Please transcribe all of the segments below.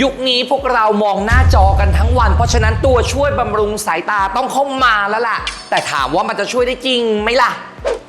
ยุคนี้พวกเรามองหน้าจอกันทั้งวัน เพราะฉะนั้นตัวช่วยบำรุงสายตาต้องเข้ามาแล้วล่ะ แต่ถามว่ามันจะช่วยได้จริงไหมล่ะ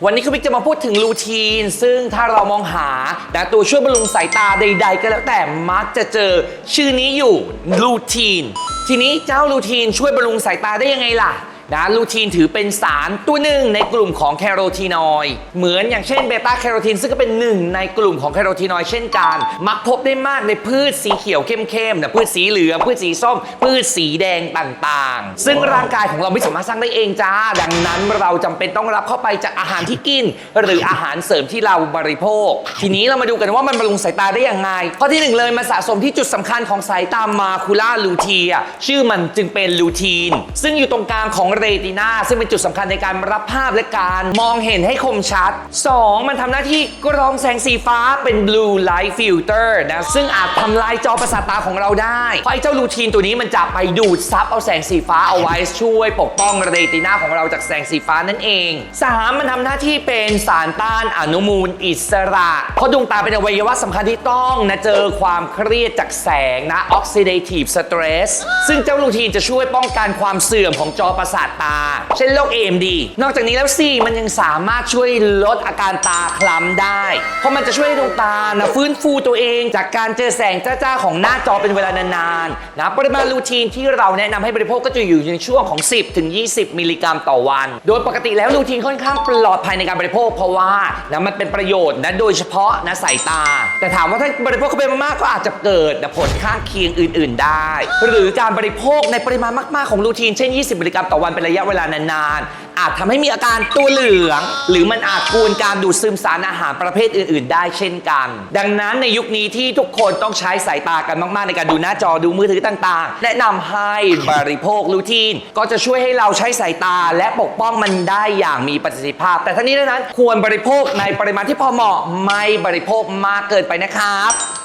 วันนี้คุณบิ๊กจะมาพูดถึงรูทีน ซึ่งถ้าเรามองหานะตัวช่วยบำรุงสายตาใด ๆ ก็แล้วแต่มักจะเจอชื่อนี้อยู่รูทีน ทีนี้เจ้ารูทีนช่วยบำรุงสายตาได้ยังไงล่ะ นะลูทีนถือเป็นสารตัวหนึ่งในกลุ่มของแคโรทีนอยด์เหมือนอย่างเช่นเบต้าแคโรทีนซึ่งก็เป็นหนึ่งในกลุ่มของแคโรทีนอยด์เช่นกัน มักพบได้มากในพืชสีเขียวเข้มๆนะพืชสีเหลืองพืชสีส้ม พืชสีแดงต่างๆ ซึ่งร่างกายของเราไม่สามารถสร้างได้เองจ้า ดังนั้นเราจำเป็นต้องรับเข้าไปจากอาหารที่กิน หรืออาหารเสริมที่เราบริโภค ทีนี้เรามาดูกันว่ามันบำรุงสายตาได้อย่างไงข้อที่หนึ่งเลยมาสะสมที่จุดสำคัญของสายตามาคูล่าลูทีอะชื่อมันจึงเป็นลูทีนซึ่งอยู่ตรงกลางของเรตินาซึ่งเป็นจุดสำคัญในการรับภาพและการมองเห็นให้คมชัด 2. มันทำหน้าที่กรองแสงสีฟ้าเป็น blue light filter นะ ซึ่งอาจทำลายจอประสาทตาของเราได้เพราะไอ้เจ้าลูทีนตัวนี้มันจะไปดูดซับเอาแสงสีฟ้าเอาไว้ช่วยปกป้องเรตินาของเราจากแสงสีฟ้านั่นเอง 3. มันทำหน้าที่เป็นสารต้านอนุมูลอิสระ เพราะดวงตาเป็นอวัยวะสำคัญที่ต้องนะเจอความเครียดจากแสงนะ oxidative stress ซึ่งเจ้าลูทีนจะช่วยป้องกันความเสื่อมของจอประสาทตา เช่นโรค AMD นอกจากนี้แล้วสิมันยังสามารถช่วยลดอาการตาคล้ำได้ เพราะมันจะช่วยให้ดวงตานะฟื้นฟูตัวเอง จากการเจอแสงจ้าๆของหน้าจอเป็นเวลานานๆนะปริมาณลูทีนที่เราแนะนำให้บริโภคก็จะอยู่ในช่วงของ 10ถึง20 มิลลิกรัมต่อวัน โดยปกติแล้วลูทีนค่อนข้างปลอดภัยในการบริโภคเพราะว่านะมันเป็นประโยชน์นะโดยเฉพาะนะสายตา แต่ถามว่าถ้าบริโภคเข้าไปมากๆก็อาจจะเกิดนะผลข้างเคียงอื่น ๆ ได้ หรือการบริโภคในปริมาณมาก ๆ ของลูทีนเช่น 20 มิลลิกรัมต่อวันเป็นระยะเวลานานๆ อาจทำให้มีอาการตัวเหลือง หรือมันอาจกวนการดูดซึมสารอาหารประเภทอื่น ๆ ได้เช่นกัน ดังนั้นในยุคนี้ที่ทุกคนต้องใช้สายตากันมากๆ ในการดูหน้าจอดูมือถือต่างๆ แนะนำให้บริโภคลูทีน ก็จะช่วยให้เราใช้สายตาและปกป้องมันได้อย่างมีประสิทธิภาพ แต่ทั้งนี้ทั้งนั้นควรบริโภคในปริมาณที่พอเหมาะไม่บริโภคมากเกินไปนะครับ